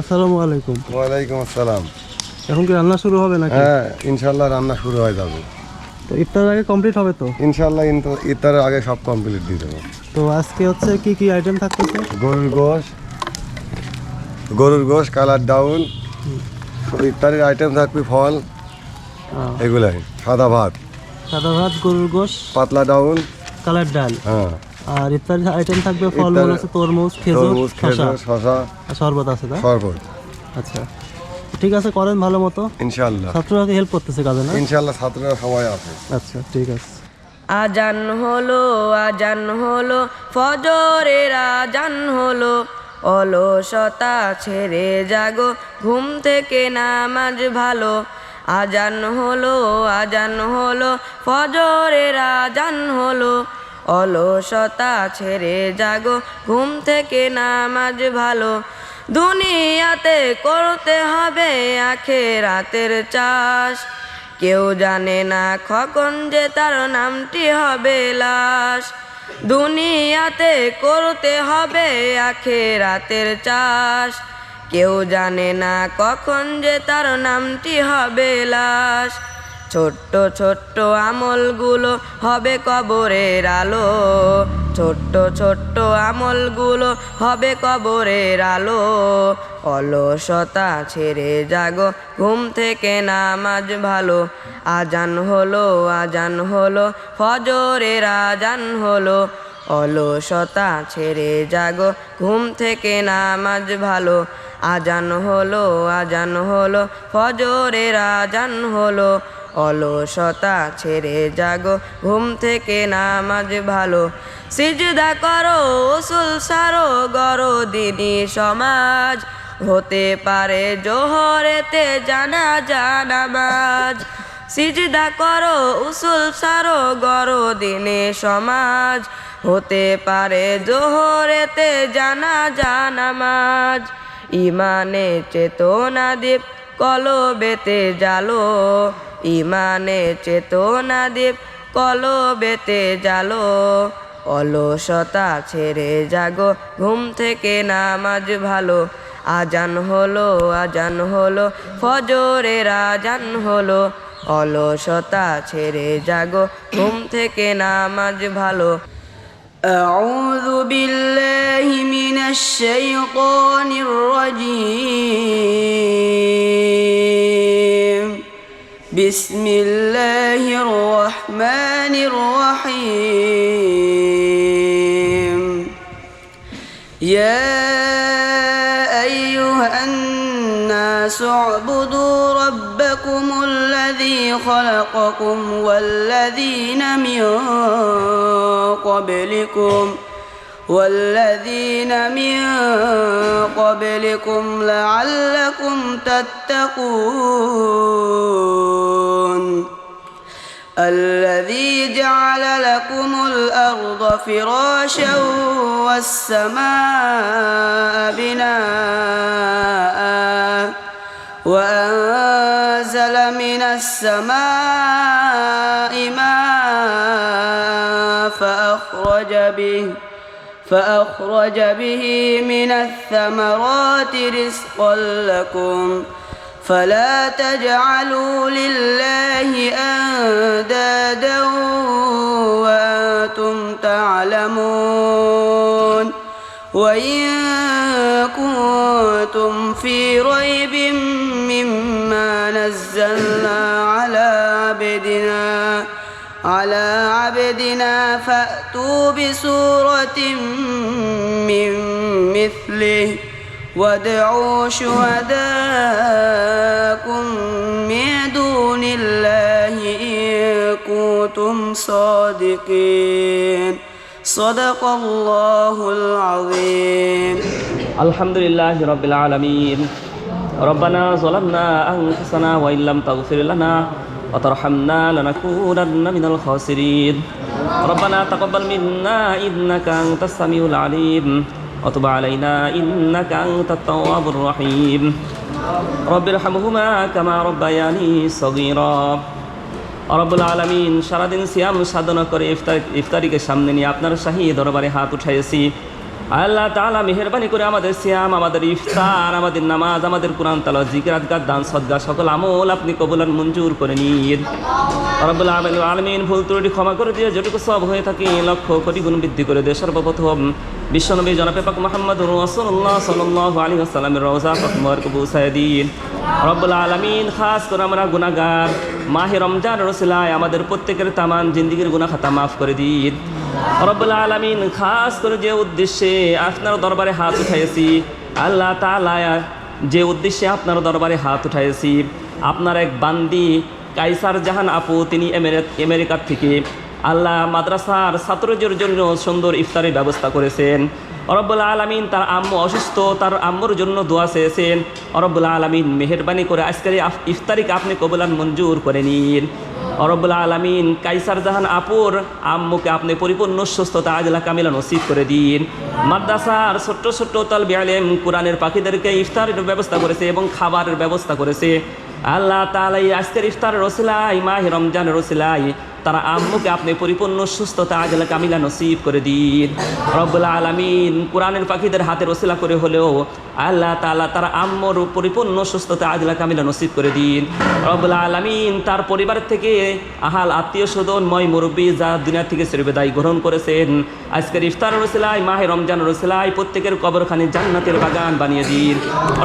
আসসালামু আলাইকুম। ওয়ালাইকুম আসসালাম। এখন কি রান্না শুরু হবে নাকি? হ্যাঁ ইনশাল্লাহ রান্না শুরু হয়ে যাবে। তো ইফতার আগে কমপ্লিট হবে তো? ইনশাল্লাহ ইফতারের আগে সব কমপ্লিট দিয়ে দেবো। তো আজকে হচ্ছে কি কি আইটেম থাকতেছে? গরুর গোশ গরুর গোশ কালার ডাউন ইফতারের আইটেম থাকবে ফল এগুলাই সাদা ভাত। সাদা ভাত গরুর গোশ পাতলা ডাউন। কালার ডাল। হ্যাঁ। আর ইফতার আইটেম থাকবে ফলমূল আছে তরমুজ খেজুর শসা। শশা শরবত আছে না শরবত। আচ্ছা। ঠিক আছে করেন ভালো মতো। ইনশাল্লাহ ছাত্ররা হেল্প করতেছে কাজে না? ইনশাল্লাহ ছাত্ররা সবাই আছে। আচ্ছা ঠিক আছে। আজান হলো আজান হলো ফজরের আজান হলো। অলসতা ছেড়ে জাগো ঘুম থেকে নামাজ ভালো। আজান হলো আজান হলো ফজরের আজান হলো। অলসতা ছেড়ে জাগো, ঘুম থেকে নামাজ ভালো। দুনিয়াতে করতে হবে আখে রাতের চাষ। কেউ জানে না কখন যে তার নামটি হবে লাশ। দুনিয়াতে করতে হবে আখে রাতের চাষ। কেউ জানে না কখন যে তার নামটি হবে লাশ। ছোট্ট ছোট্ট আমলগুলো হবে কবরের আলো। ছোট্ট ছোট্ট আমলগুলো হবে কবরের আলো। অলসতা ছেড়ে জাগো, ঘুম থেকে নামাজ ভালো। আজান হলো আজান হলো, ফজরের আজান হলো। অলসতা ছেড়ে জাগো, ঘুম থেকে নামাজ ভালো। আজান হলো আজান হলো, ফজরের আজান হলো। অলসতা ছেড়ে জাগো, ঘুম থেকে নামাজ ভালো। সিজদা করো, উসুল সারো গরো দিনী সমাজ। হতে পারে জোহরেতে জানা জানামাজ সিজদা করো, উসুল সারো গরো দিনে সমাজ। হতে পারে জোহরেতে জানা জানামাজ ইমানে চেতনা দীপ কলবেতে জালো ইমানে চেতনা দীপ কলবেতে জালো অলসতা ছেড়ে জাগো ঘুম থেকে নামাজ ভালো আজান হলো আজান হলো ফজরের আজান হলো অলসতা ছেড়ে জাগো ঘুম থেকে নামাজ ভালো أعوذ بالله من الشيطان الرجيم بسم الله الرحمن الرحيم. يا أيها الناس اعبدوا ربكم الذي خلقكم والذين من قبلكم والذين من قبلكم لعلكم تتقون. الذي جعل لكم الأرض فراشا والسماء بناء وأنزل من السماء ماء فأخرج به فأخرج به من الثمرات رزقا لكم فلا تجعلوا لله أندادا وأنتم تعلمون وإن كنتم في ريب مما نزلنا على عبدنا على عبدنا فأتوا بسورة من مثله وادعوا شهداءكم من دون الله إن كنتم صادقين. صدق الله العظيم. الحمد لله رب العالمين. ربنا ظلمنا أنفسنا وإن لم تغفر لنا وترحمنا لنكونن من الخاسرين ربنا تقبل منا إنك أنت السميع العليم وتب علينا إنك أنت التواب الرحيم رب ارحمهما كما ربياني صغيرا রব্বুল আলমিন সারাদিন সিয়াম সাধনা করে ইফতার ইফতারিকে সামনে নিয়ে আপনার শাহী দরবারে হাত উঠাইছি আল্লাহ তাআলা মেহেরবানি করে আমাদের সিয়াম, আমাদের ইফতার, আমাদের নামাজ, আমাদের কোরআন তালা জিকির আজগার দান সদ্গা, সকল আমল আপনি কবুল মঞ্জুর করে নিন। আলামিন ভুল ত্রুটি ক্ষমা করে দিয়ে যেটুকু সব হয়ে থাকে, লক্ষ কোটি গুণ বৃদ্ধি করে দিয়ে। সর্বপ্রথম বিশ্বনবী জনাবে পাক মোহাম্মদ রসুল্লাহ সাল্লাহ আলী আসসালামের রোজা প্রথমর কবু সাইদিন রব্বুল আলমিন, খাস করে আমরা গুনাগার মাহে রমজান রসিলায় আমাদের প্রত্যেকের তামান জিন্দিগির গুনা খাতা মাফ করে দিন। রব্বুল আলমিন খাস করে যে উদ্দেশ্যে আপনার দরবারে হাত উঠাইছি আল্লাহ তালা যে উদ্দেশ্যে আপনার দরবারে হাত উঠাইছি আপনার এক বান্দি কাইসার জাহান আপু তিনি আমেরি- আমেরিকার থেকে আল্লাহ মাদ্রাসার ছাত্রদের জন্য সুন্দর ইফতারের ব্যবস্থা করেছেন। অরব্বুল আলমিন তার আম্মু অসুস্থ, তার আম্মুর জন্য দোয়া চেয়েছেন। অরব্বুল আলমিন মেহরবানি করে আজকের ইফতারিকে আপনি কবুলান, মঞ্জুর করে নিন। অরব্বুল আলমিন কাইসার জাহান আপুর আম্মুকে আপনি পরিপূর্ণ সুস্থতা আজলা কামিলা নসিব করে দিন। মাদ্রাসার ছোট্ট ছোট্ট তাল বিয়ালেম কোরআনের পাখিদেরকে ইফতারের ব্যবস্থা করেছে এবং খাবারের ব্যবস্থা করেছে। আল্লাহ তালাই আজকের ইফতার রসিলাই মাহ রমজান রসিলাই তারা আম্মুকে আপনি পরিপূর্ণ সুস্থতা আজলা কামিলা নসিব করে দিন। রব্বুল্লা আলমিন কোরআনের পাখিদের হাতে রসিলা করে হলেও আল্লাহ তালা তার আম্মর পরিপূর্ণ সুস্থতা আজলা কামিলা নসিব করে দিন। রব্বুল্লা আলমিন তার পরিবার থেকে আহাল আত্মীয় স্বজন ময় মুরব্বী যা দুনিয়া থেকে শ্রীবেদায় গ্রহণ করেছেন, আজকের ইফতার রসিলাই মাহে রমজান রসিলাই প্রত্যেকের কবরখানে জান্নাতের বাগান বানিয়ে দিন।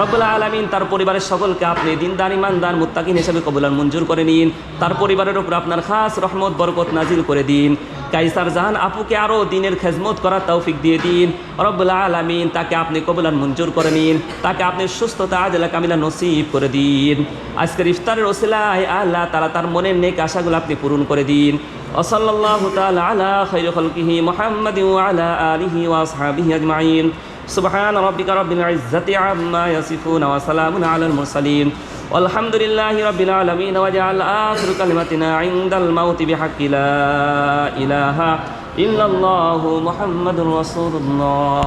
রব্বুল্লা আলমিন তার পরিবারের সকলকে আপনি দিনদার ইমানদার মুত্তাকিন হিসেবে কবুলার মঞ্জুর করে নিন। তার পরিবারের উপর আপনার খাস রহমত বরকত নাজিল করে দিন কাইসার জাহান আপুকে আরও দিনের খেজমত করার তৌফিক দিয়ে দিন রব্বুল্লা আলমিন তাকে আপনি কবুলার মঞ্জুর করে নিন তাকে আপনি সুস্থতা আজলা কামিলা নসিব করে দিন আজকের ইফতারের ওসিলায় আল্লাহ তারা তার মনের নেক আশাগুলো আপনি পূরণ করে দিন وصلى الله تعالى على خير خلقه محمد وعلى آله وأصحابه أجمعين سبحان ربك رب العزة عما يصفون وسلام على المرسلين والحمد لله رب العالمين وجعل آخر كلمتنا عند الموت بحق لا إله إلا الله محمد رسول الله